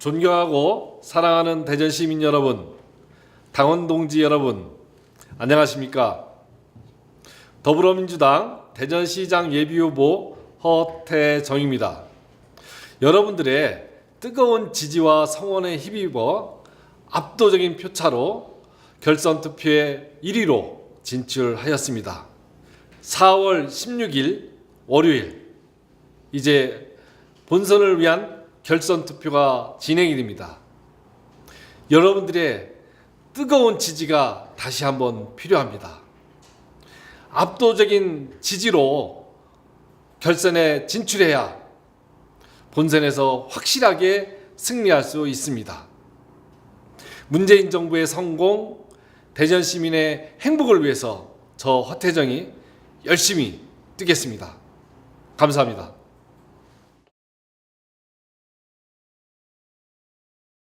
존경하고 사랑하는 대전 시민 여러분, 당원 동지 여러분, 안녕하십니까? 더불어민주당 대전시장 예비후보 허태정입니다. 여러분들의 뜨거운 지지와 성원에 힘입어 압도적인 표차로 결선 투표에 1위로 진출하였습니다. 4월 16일 월요일 이제 본선을 위한 결선 투표가 진행이 됩니다. 여러분들의 뜨거운 지지가 다시 한번 필요합니다. 압도적인 지지로 결선에 진출해야 본선에서 확실하게 승리할 수 있습니다. 문재인 정부의 성공, 대전 시민의 행복을 위해서 저 허태정이 열심히 뛰겠습니다. 감사합니다.